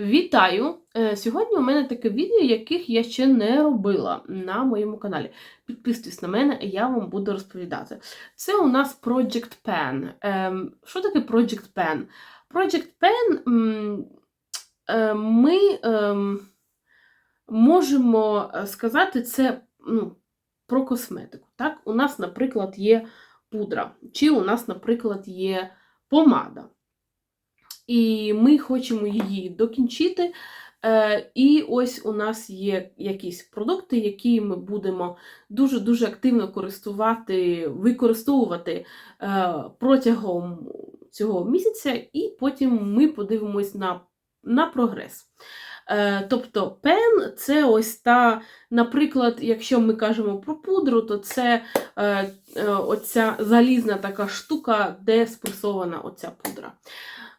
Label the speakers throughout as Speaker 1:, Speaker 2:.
Speaker 1: Вітаю! Е, Сьогодні у мене таке відео, яких я ще не робила на моєму каналі. Підписуйтесь на мене, я вам буду розповідати. Це у нас Project Pen. Ем, Що таке Project Pen? Project Pen е, ми ем, можемо сказати це ну, про косметику. Так? У нас, наприклад, є пудра, чи у нас, наприклад, є помада. І ми хочемо її докінчити. Е, І ось у нас є якісь продукти, які ми будемо дуже-дуже активно користувати, використовувати е, протягом цього місяця, і потім ми подивимось на, на прогрес. Е, Тобто пен це ось та, наприклад, якщо ми кажемо про пудру, то це оця залізна така штука, де спресована оця пудра.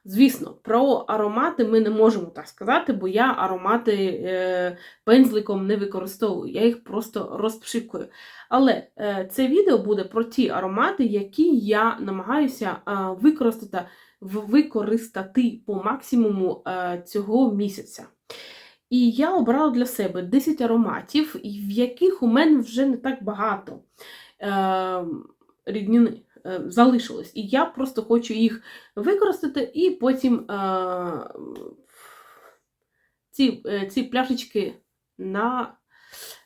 Speaker 1: Звісно, про аромати ми не можемо так сказати, бо я аромати е, пензликом не використовую, я їх просто розпшикую. Але е, це відео буде про ті аромати, які я намагаюся е, використати, використати по максимуму цього місяця. І я обрала для себе 10 ароматів, в яких у мене вже не так багато ріднини. Е, залишилось. І я просто хочу їх використати, і потім е, ці е, ці пляшечки на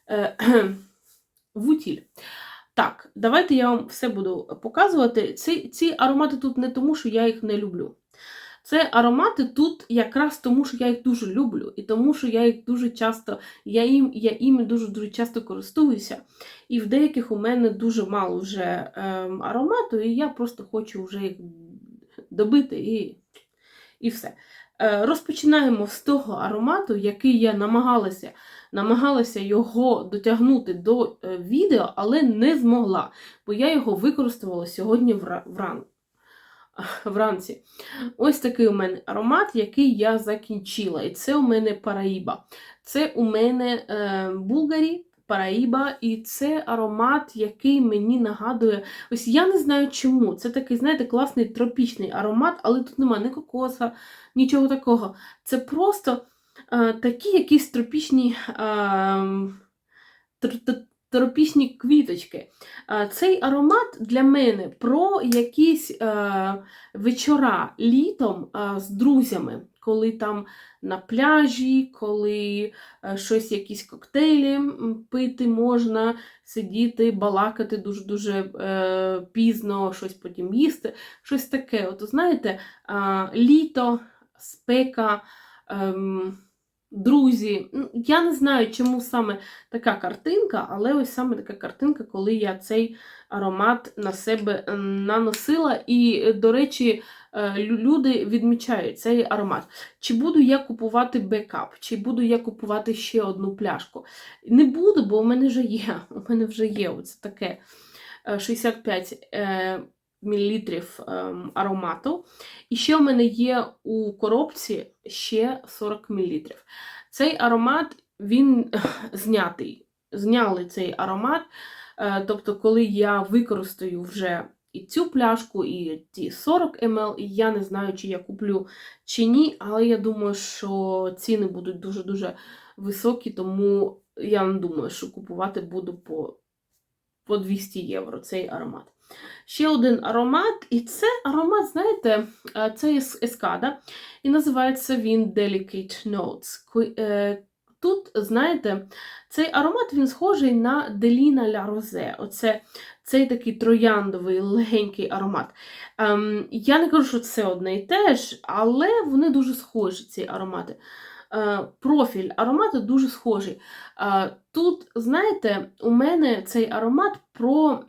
Speaker 1: утіль. Так, давайте я вам все буду показувати. Ці, Ці аромати тут не тому, що я їх не люблю. Це аромати тут якраз тому, що я їх дуже люблю, і тому, що я їх дуже часто, я їм, я іми дуже-дуже часто користуюся. І в деяких у мене дуже мало вже ем, аромату, і я просто хочу вже їх добити і, і все. Е, Розпочинаємо з того аромату, який я намагалася намагалася його дотягнути до е, відео, але не змогла, бо я його використовувала сьогодні вранку вранці. Ось такий у мене аромат, який я закінчила. І це у мене Параїба. Це у мене е, Булгарі. Параїба, і це аромат, який мені нагадує. Ось я не знаю чому. Це такий, знаєте, класний тропічний аромат, але тут немає ні кокоса, нічого такого. Це просто е, такі якісь тропічні. Е, тропічні квіточки. Цей аромат для мене про якісь е, вечора літом е, з друзями, коли там на пляжі, коли е, щось, якісь коктейлі пити можна, сидіти, балакати дуже-дуже пізно, щось потім їсти. Щось таке. От, знаєте, літо, спека. Ем, друзі. Я не знаю, чому саме така картинка, але ось саме така картинка, коли я цей аромат на себе наносила. І, до речі, е, люди відмічають цей аромат. Чи буду я купувати бекап, чи буду я купувати ще одну пляшку? Не буду, бо у мене вже є. У мене вже є оце таке 65 е, мл ем, аромату. І ще в мене є у коробці ще 40 мл. Цей аромат, він знятий. Зняли цей аромат. Е, тобто, коли я використаю вже і цю пляшку, і ті 40 мл, і я не знаю, чи я куплю чи ні, але я думаю, що ціни будуть дуже-дуже високі, тому я не думаю, що купувати буду по, по 200 євро цей аромат. Ще один аромат, і це аромат, знаєте, е, це ескада, і називається він Delicate Notes. Е, тут, знаєте, цей аромат він схожий на Деліна Ля Розе. Оце цей такий трояндовий легенький аромат. Ем, Я не кажу, що це одне і те ж, але вони дуже схожі, ці аромати. Е, профіль аромату дуже схожий. Тут, знаєте, у мене цей аромат про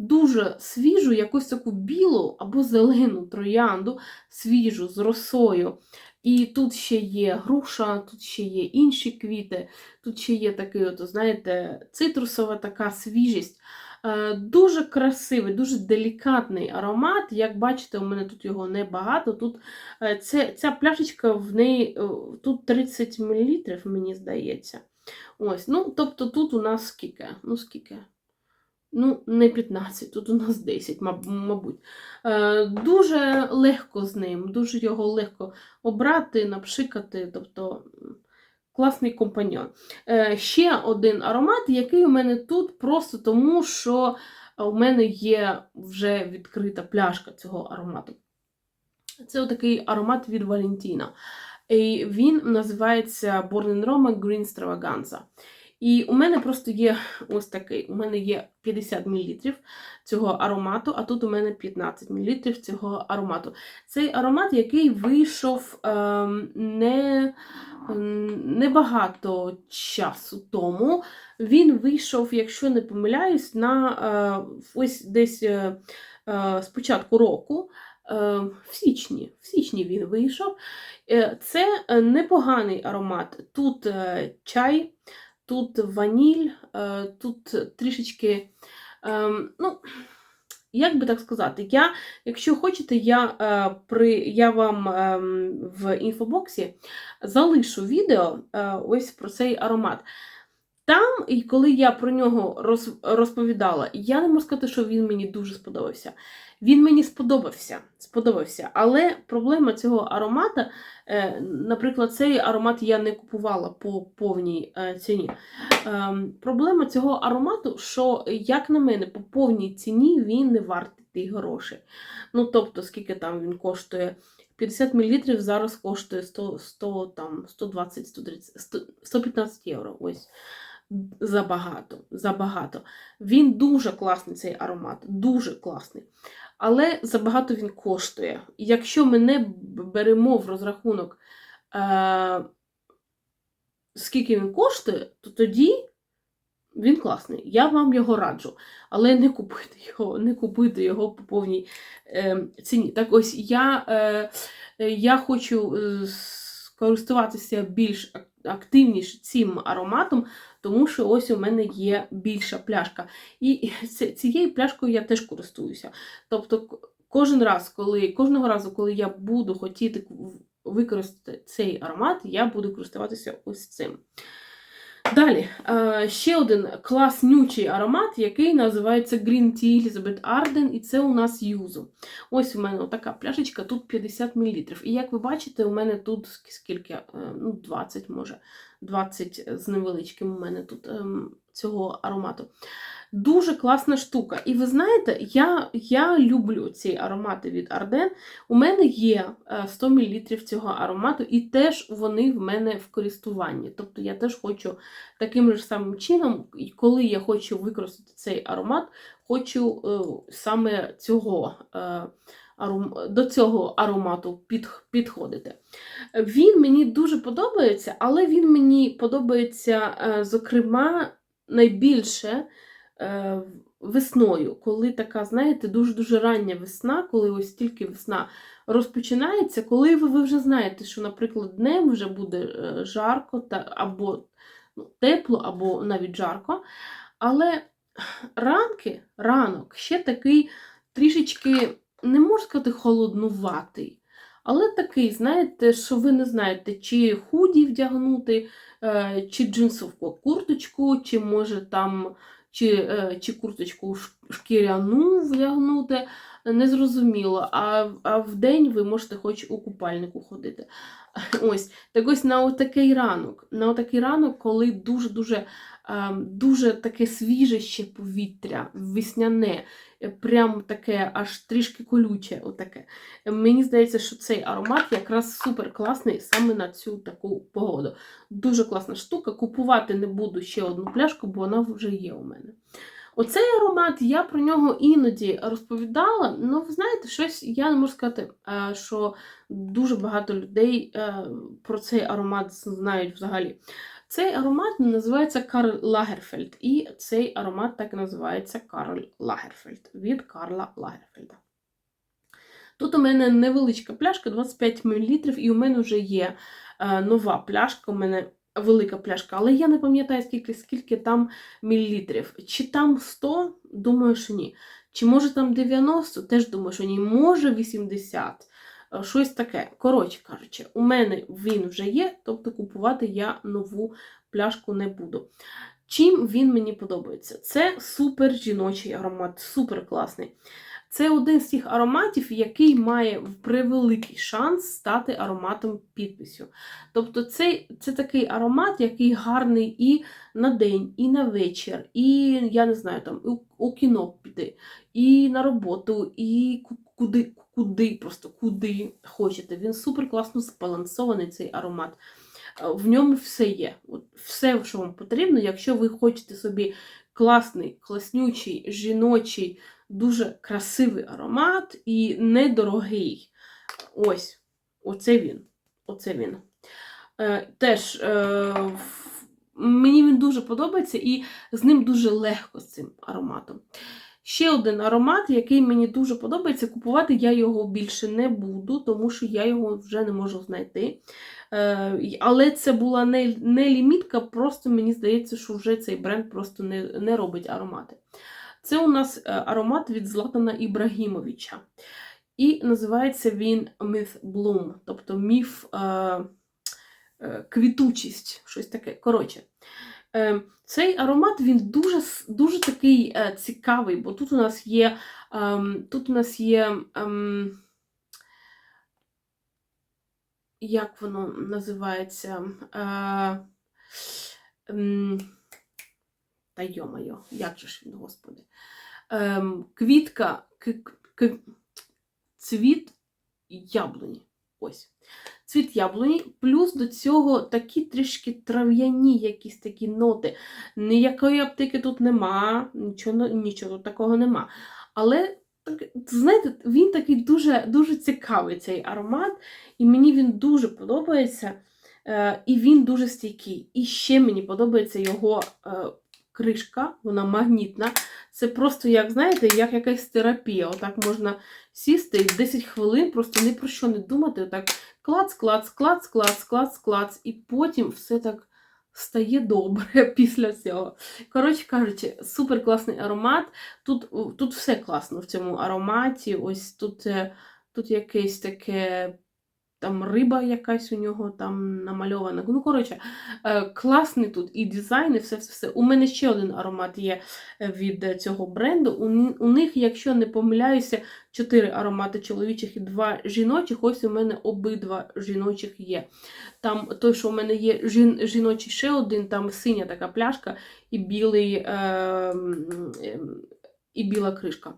Speaker 1: дуже свіжу, якусь таку білу або зелену троянду, свіжу з росою. І тут ще є груша, тут ще є інші квіти, тут ще є такий, от, знаєте, цитрусова така свіжість. Е, дуже красивий, дуже делікатний аромат. Як бачите, у мене тут його небагато. Тут е, це, Ця пляшечка в неї е, тут 30 мл, мені здається. Ось, ну, Тобто тут у нас скільки? Ну, скільки? Ну, не 15, тут у нас 10, маб- мабуть. Е, дуже легко з ним, дуже його легко обрати, напшикати, тобто класний компаньон. Е, ще один аромат, який у мене тут просто тому, що у мене є вже відкрита пляшка цього аромату. Це отакий аромат від Валентіна. І він називається Born in Roma Green Stravaganza. І у мене просто є ось такий: у мене є 50 мл цього аромату, а тут у мене 15 мл цього аромату. Цей аромат, який вийшов ем, не, ем, небагато часу тому. Він вийшов, якщо не помиляюсь, на е, ось десь е, е, з початку року. В січні, в січні він вийшов. Це непоганий аромат. Тут чай, тут ваніль, е, тут трішечки. ем, ну, як би так сказати, я, якщо хочете, я, е, при, я вам в інфобоксі залишу відео е, ось про цей аромат. Там, і коли я про нього роз, розповідала, я не можу сказати, що він мені дуже сподобався. Він мені сподобався, сподобався. Але проблема цього аромата, е, наприклад, цей аромат я не купувала по повній е, ціні. Ем, Проблема цього аромату, що, як на мене, по повній ціні він не вартий ті гроші. Ну, тобто, скільки там він коштує? 50 мл зараз коштує 100, 100, там, 120, 130, 100, 115 євро. Ось. Забагато, забагато. Він дуже класний, цей аромат, дуже класний. Але забагато він коштує. Якщо ми не беремо в розрахунок, е, скільки він коштує, то тоді він класний. Я вам його раджу. Але не купуйте його, не купуйте його по повній е, ціні. Так ось я, е, я хочу е, скористуватися більш активніше цим ароматом, тому що ось у мене є більша пляшка. І цією пляшкою я теж користуюся. Тобто, кожен раз, коли, кожного разу, коли я буду хотіти використати цей аромат, я буду користуватися ось цим. Далі, е, ще один класнючий аромат, який називається Green Tea Elizabeth Arden, і це у нас юзу. Ось у мене така пляшечка, тут 50 мл. І як ви бачите, у мене тут скільки, Е, ну, 20, може, 20 з невеличким у мене тут ем, цього аромату. Дуже класна штука. І ви знаєте, я, я люблю ці аромати від Ardен. У мене є е, 100 мл цього аромату, і теж вони в мене в користуванні. Тобто я теж хочу таким же самим чином, коли я хочу використати цей аромат, хочу е, саме цього. Е, до цього аромату під, підходити. Він мені дуже подобається, але він мені подобається, е, зокрема, найбільше е, весною, коли така, знаєте, дуже-дуже рання весна, коли ось тільки весна розпочинається, коли ви, ви вже знаєте, що, наприклад, днем вже буде е, жарко та, або ну, тепло, або навіть жарко. Але ранки, ранок ще такий трішечки, не можу сказати, холоднуватий. Але такий, знаєте, що ви не знаєте, чи худі вдягнути, е, чи джинсовку курточку, чи може там чи, е, чи курточку шкіряну вдягнути, незрозуміло. А, а в день ви можете хоч у купальнику ходити. Ось, так ось на отакий ранок. На отакий ранок, коли дуже-дуже дуже таке свіже ще повітря, весняне, прям таке аж трішки колюче. Отаке. Мені здається, що цей аромат якраз супер класний саме на цю таку погоду. Дуже класна штука. Купувати не буду ще одну пляшку, бо вона вже є у мене. Оцей аромат, я про нього іноді розповідала. Ну, ви знаєте, щось я не можу сказати, е, що дуже багато людей е, про цей аромат знають взагалі. Цей аромат називається Карл Лагерфельд, і цей аромат так і називається Карл Лагерфельд від Карла Лагерфельда. Тут у мене невеличка пляшка, 25 мл, і у мене вже є е, нова пляшка, у мене велика пляшка, але я не пам'ятаю, скільки, скільки там мілілітрів. Чи там 100? Думаю, що ні. Чи може там 90? Теж думаю, що ні. Може 80. Е, Щось таке. Коротше кажучи, у мене він вже є, тобто купувати я нову пляшку не буду. Чим він мені подобається? Це супер жіночий аромат, супер класний. Це один з тих ароматів, який має превеликий шанс стати ароматом підписю. Тобто, це, це такий аромат, який гарний і на день, і на вечір, і я не знаю, там у, у кіно піти, і на роботу, і куди, куди, просто куди хочете. Він супер класно збалансований, цей аромат. В ньому все є. От все, що вам потрібно, якщо ви хочете собі класний, класнючий, жіночий, дуже красивий аромат і недорогий. Ось, оце він. Оце він. Е, теж е, мені він дуже подобається і з ним дуже легко з цим ароматом. Ще один аромат, який мені дуже подобається, купувати я його більше не буду, тому що я його вже не можу знайти. Е, але це була не, не лімітка, просто мені здається, що вже цей бренд просто не, не робить аромати. Це у нас е, аромат від Златана Ібрагімовича. І називається він Myth Bloom, тобто міф е, е, квітучість, щось таке. Коротше, е, цей аромат він дуже, дуже такий е, цікавий, бо тут у нас є, ем, тут у нас є ем, як воно називається? Е, ем, та йо-моє, як же ж він, господи. Ем, квітка, к, к, цвіт яблуні. Ось. Цвіт яблуні, плюс до цього такі трішки трав'яні якісь такі ноти. Ніякої аптеки тут нема, нічого, нічого тут такого нема. Але, так, знаєте, він такий дуже, дуже цікавий цей аромат, і мені він дуже подобається. Е, і він дуже стійкий. І ще мені подобається його е, кришка, вона магнітна. Це просто, як знаєте, як якась терапія. Отак можна сісти і 10 хвилин, просто ні про що не думати. Отак клац, клац, клац, клац, клац, клац, і потім все так стає добре після цього. Коротше кажучи, супер класний аромат. Тут, тут все класно в цьому ароматі. Ось тут, е, тут якесь таке. Там риба якась у нього там намальована. Ну, коротше, е, класний тут і дизайн, і все, все, все. У мене ще один аромат є е, від е, цього бренду. У, них, якщо не помиляюся, чотири аромати чоловічих і два жіночих. Ось у мене обидва жіночих є. Там той, що у мене є жін, жіночий ще один, там синя така пляшка і білий, е, ем, і біла кришка.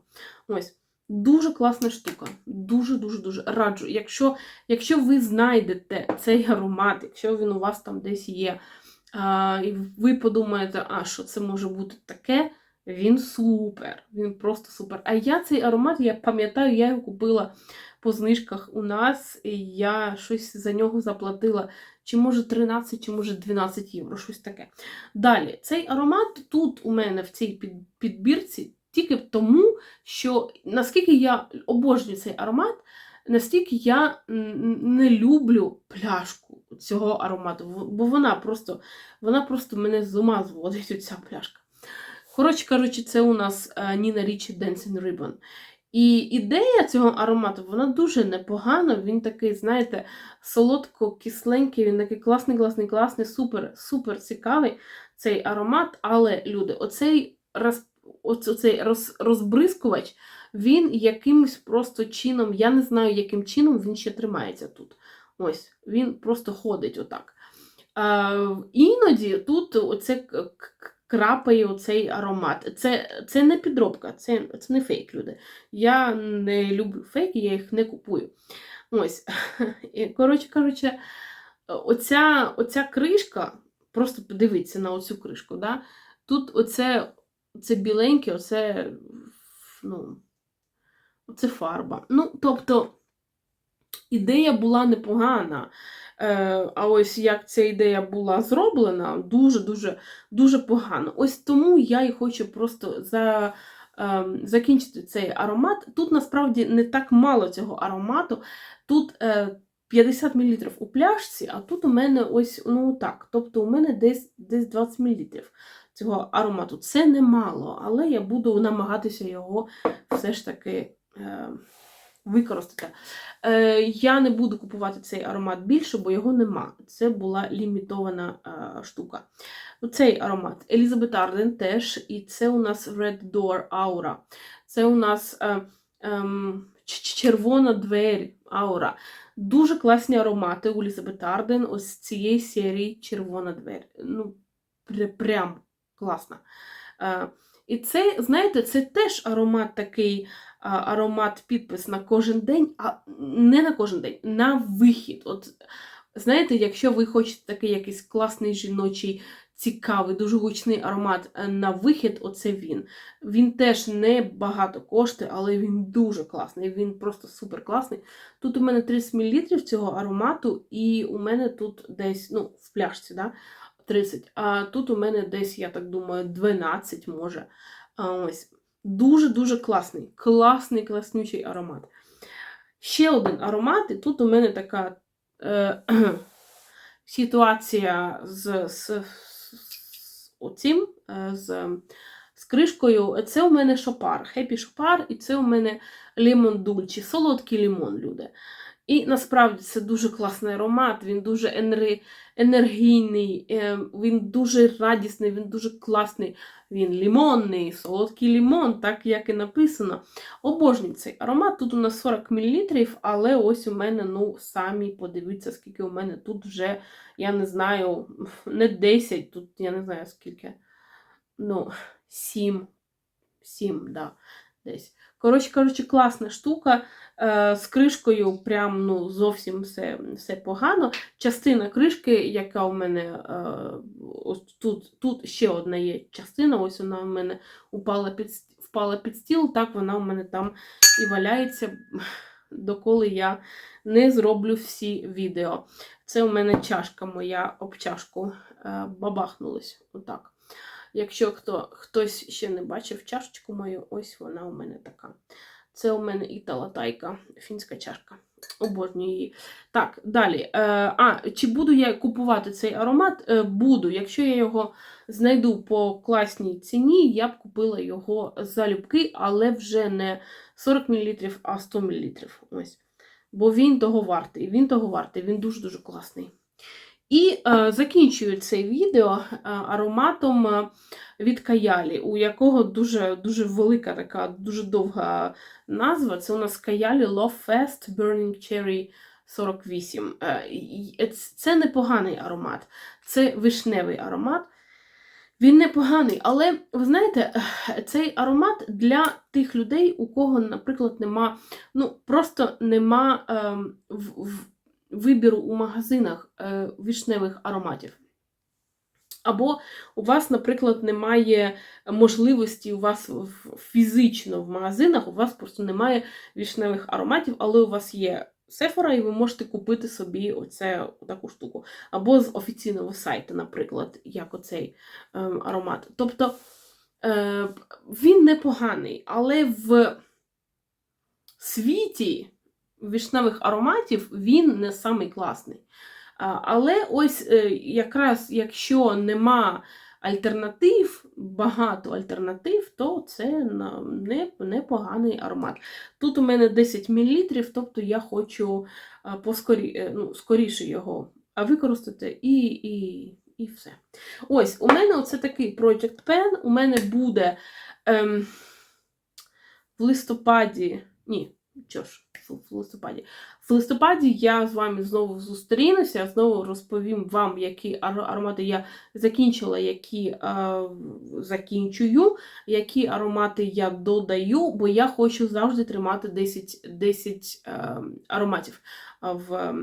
Speaker 1: Ось. Дуже класна штука. Дуже-дуже дуже раджу. Якщо, якщо ви знайдете цей аромат, якщо він у вас там десь є, а, і ви подумаєте, а що це може бути таке, він супер. Він просто супер. А я цей аромат, я пам'ятаю, я його купила по знижках у нас, і я щось за нього заплатила. Чи може 13, чи може 12 євро, щось таке. Далі, цей аромат тут у мене в цій підбірці тільки тому, що наскільки я обожнюю цей аромат, настільки я не люблю пляшку цього аромату, бо вона просто, вона просто мене з ума зводить, оця пляшка. Коротше кажучи, це у нас е, Ніна Річі Dancing Ribbon. І ідея цього аромату, вона дуже непогана. Він такий, знаєте, солодко-кисленький, він такий класний, класний, класний, супер, супер цікавий цей аромат. Але, люди, оцей, роз, оцей роз, розбризкувач, він якимось просто чином, я не знаю, яким чином він ще тримається тут. Ось, він просто ходить отак. А, іноді тут оце крапає оцей аромат. Це, це не підробка, це, це не фейк, люди. Я не люблю фейки, я їх не купую. Ось. Коротше кажучи, оця, оця кришка, просто подивіться на оцю кришку. Да? Тут оце, оце біленьке, оце, ну, оце фарба. Ну, тобто, ідея була непогана. Е, а ось як ця ідея була зроблена, дуже-дуже дуже погано. Ось тому я і хочу просто за, е, закінчити цей аромат. Тут насправді не так мало цього аромату. Тут е, 50 мл у пляшці, а тут у мене ось ну так. Тобто у мене десь, десь 20 мл цього аромату. Це немало, але я буду намагатися його все ж таки. Е, використати. Е, я не буду купувати цей аромат більше, бо його нема. Це була лімітована е, штука. Цей аромат Елізабет Арден теж, і це у нас Red Door Aura. Це у нас ем, червона двері аура. Дуже класні аромати у Елізабет Арден ось цієї серії Червона двері. Ну, прям класно. Е, і це, знаєте, це теж аромат такий, а, аромат підпис на кожен день, а не на кожен день, на вихід. От, знаєте, якщо ви хочете такий якийсь класний жіночий, цікавий, дуже гучний аромат е, на вихід, оце він. Він теж не багато коштує, але він дуже класний. Він просто супер класний. Тут у мене 30 мл цього аромату, і у мене тут десь, ну, в пляшці, да, 30. А тут у мене десь, я так думаю, 12 може. Ось. Дуже-дуже класний. Класний, класнючий аромат. Ще один аромат, і тут у мене така е, ситуація з, з, з оцим, е, з, з кришкою. Це у мене шопар, хеппі шопар, і це у мене лімон дульчі, солодкий лімон, люди. І насправді це дуже класний аромат, він дуже енергійний, е, він дуже радісний, він дуже класний. Він лімонний, солодкий лімон, так як і написано. Обожнюю цей аромат. Тут у нас 40 мл, але ось у мене, ну, самі подивіться, скільки у мене тут вже, я не знаю, не 10, тут я не знаю скільки. Ну, 7. 7, да, десь. Коротше, коротше, класна штука. Е, з кришкою прям ну, зовсім все, все погано. Частина кришки, яка у мене е, ось тут, тут ще одна є частина, ось вона у мене упала під, впала під стіл, так вона у мене там і валяється, доколи я не зроблю всі відео. Це у мене чашка моя об чашку е, бабахнулась. Отак. Якщо хто, хтось ще не бачив чашечку мою, ось вона у мене така. Це у мене Італа Тайка, фінська чашка. Обожнюю її. Так, далі. Е, а, чи буду я купувати цей аромат? Е, буду. Якщо я його знайду по класній ціні, я б купила його залюбки, але вже не 40 мл, а 100 мл. Ось. Бо він того вартий. Він того вартий, він дуже-дуже класний. І е, закінчую це відео е, ароматом е, від Каялі, у якого дуже, дуже велика така, дуже довга назва. Це у нас Каялі Love Fest Burning Cherry 48. Е, Це непоганий аромат, це вишневий аромат. Він непоганий, але ви знаєте, е, цей аромат для тих людей, у кого, наприклад, нема, ну просто нема ем, в, в, вибіру у магазинах е, вишневих ароматів. Або у вас, наприклад, немає можливості у вас фізично в магазинах, у вас просто немає вішневих ароматів, але у вас є Sephora, і ви можете купити собі оце, таку штуку. Або з офіційного сайту, наприклад, як оцей ем, аромат. Тобто е, він непоганий, але в світі вишневих ароматів він не самий класний. Але ось е, якраз якщо нема альтернатив, багато альтернатив, то це непоганий аромат. Тут у мене 10 мл, тобто я хочу поскорі, е, ну, скоріше його використати і, і, і все. Ось, у мене оце такий Project Pen, у мене буде ем, в листопаді, ні, що ж, в листопаді. В листопаді я з вами знову зустрінуся, знову розповім вам, які аромати я закінчила, які е, закінчую, які аромати я додаю, бо я хочу завжди тримати 10, 10 е, ароматів е, в,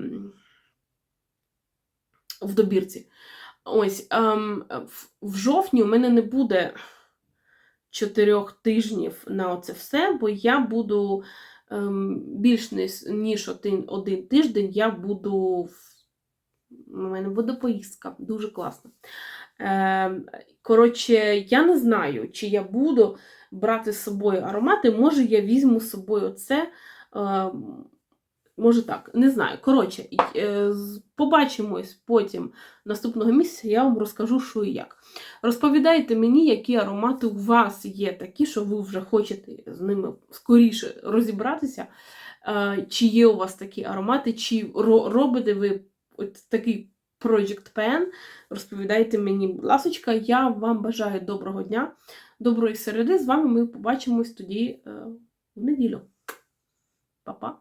Speaker 1: в добірці. Ось, ем, в, жовтні у мене не буде чотирьох тижнів на оце все, бо я буду більш ніж, один, один тиждень, я буду. в- У мене буде поїздка, дуже класно. Ем, коротше, я не знаю, чи я буду брати з собою аромати. Може, я візьму з собою це. Може так, не знаю. Коротше, е, побачимось потім наступного місяця, я вам розкажу, що і як. Розповідайте мені, які аромати у вас є такі, що ви вже хочете з ними скоріше розібратися. е, чи є у вас такі аромати, чи робите ви от такий Project Pen. Розповідайте мені, будь ласочка, я вам бажаю доброго дня, доброї середи. З вами ми побачимось тоді е, в неділю. Па-па!